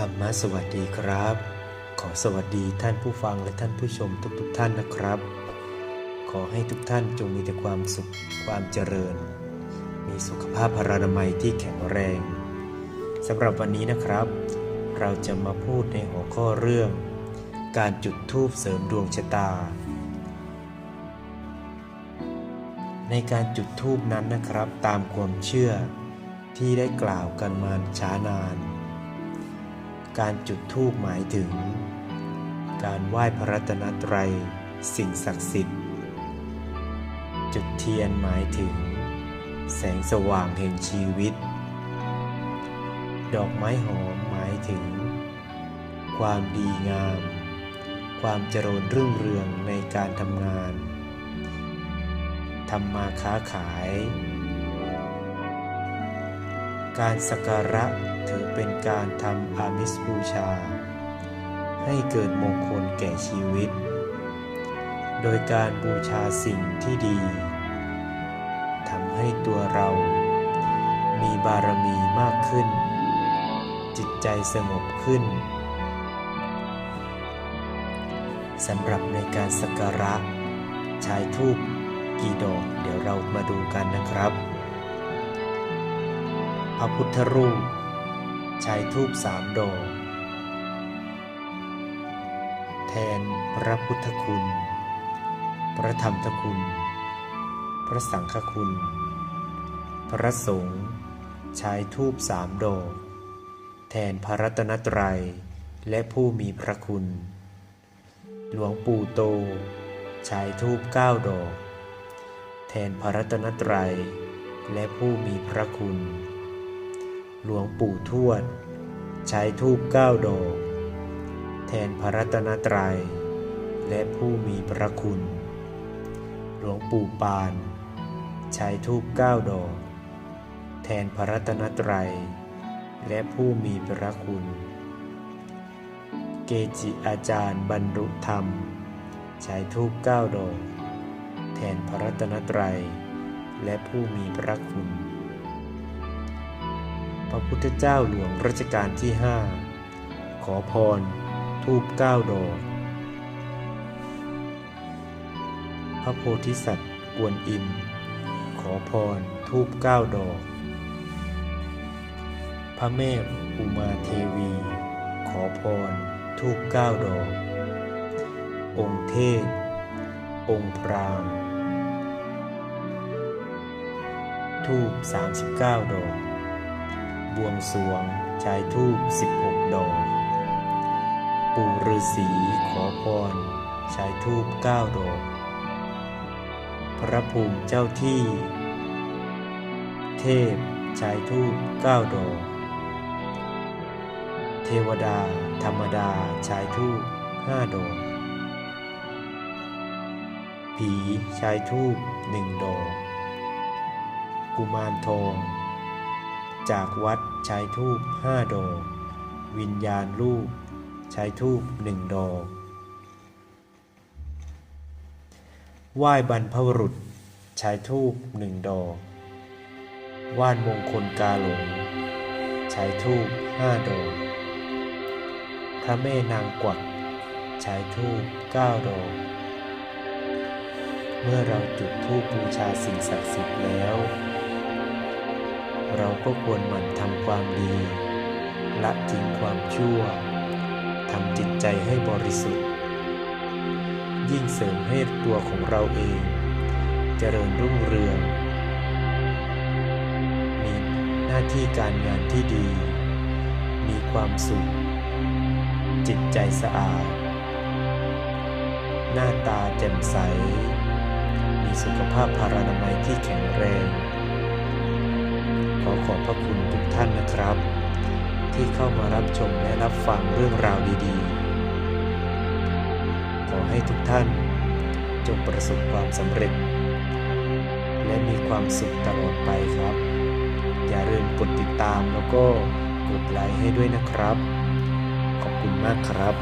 ธรรมะสวัสดีครับ ขอสวัสดีท่านผู้ฟังและท่านผู้ชมทุกๆทท่านนะครับ ขอให้ทุกท่านจงมีแต่ความสุขความเจริญ มีสุขภาพพรานามัยที่แข็งแรงสำหรับวันนี้นะครับ เราจะมาพูดในหัวข้อเรื่อง การจุดธูปเสริมดวงชะตา ในการจุดธูปนั้นนะครับตามความเชื่อที่ได้กล่าวกันมาช้านาน การจุดธูปหมายถึง การไหว้พระรัตนตรัย สิ่งศักดิ์สิทธิ์ จุดเทียนหมายถึง แสงสว่างแห่งชีวิต ดอกไม้หอมหมายถึง ความดีงาม ความเจริญรุ่งเรืองในการทำงานทำมาค้าขาย การสักการะถือเป็นการทำอามิสบูชา ให้เกิดมงคลแก่ชีวิต โดยการบูชาสิ่งที่ดีทำให้ตัวเรา มีบารมีมากขึ้น จิตใจสงบขึ้นสำหรับในการสักการะใช้ทูปกี่ดอกเดี๋ยวเรามาดูกันนะครับ พระพุทธรูป ใช้ทูบสามดอกแทนพระพุทธคุณ พระธรรมทคุณ พระสังฆคุณ พระสงฆ์ใช้ทูบสามดอกแทนพระรัตนตรัยและผู้มีพระคุณ หลวงปู่โตใช้ทูบเก้าดอก แทนพระรัตนตรัยและผู้มีพระคุณ หลวงปู่ทวด ใช้ทูบเก้าดอก แทนพระรัตนตรัย และผู้มีพระคุณ หลวงปู่ปาน ใช้ทูบเก้าดอก แทนพระรัตนตรัย และผู้มีพระคุณ เกจิอาจารย์บรรลุธรรม ใช้ทูบเก้าดอก แทนพระรัตนตรัย และผู้มีพระคุณ พระพุทธเจ้าหลวงรัชกาลที่ห้าขอพร ทูบเก้าดอก พระโพธิสัตว์กวนอิม ขอพร ทูบเก้าดอก พระแม่อุมาเทวี ขอพร ทูบเก้าดอก องค์เทพ องค์พรามทูบสามสิบเก้าดอก บวงสวงชายทูบ16 ดอก ปู่ฤาษีขอพรชายทูบ9ดอก พระภูมิเจ้าที่ เทพชายทูบ9ดอก เทวดา ธรรมดาชายทูบ5ดอก ผีชายทูบหนึ่งดอก กุมารทอง จากวัดใช้ทูบห้าดอกวิญญาณลูกใช้ทูบหนึ่งดอกไหว้บรรพบุรุษใช้ทูบหนึ่งดอกว่านมงคลกาหลงใช้ทูบห้าดอกพระแม่นางกวักใช้ทูบเก้าดอกเมื่อเราจุดทูบบูชาสิ่งศักดิ์สิทธิ์แล้ว เราก็ควรหมั่นทำความดี ละทิ้งความชั่วทำจิตใจให้บริสุทธิ์ ยิ่งเสริมให้ตัวของเราเอง เจริญรุ่งเรือง มีหน้าที่การงานที่ดี มีความสุข จิตใจสะอาด หน้าตาแจ่มใส มีสุขภาพพารานามัยที่แข็งแรง ขอขอบพระคุณทุกท่านนะครับ ที่เข้ามารับชมและรับฟังเรื่องราวดีๆ ขอให้ทุกท่านจงประสบความสำเร็จ และมีความสุขตลอดไปครับ อย่าลืมกดติดตามแล้วก็กดไลค์ให้ด้วยนะครับ ขอบคุณมากครับ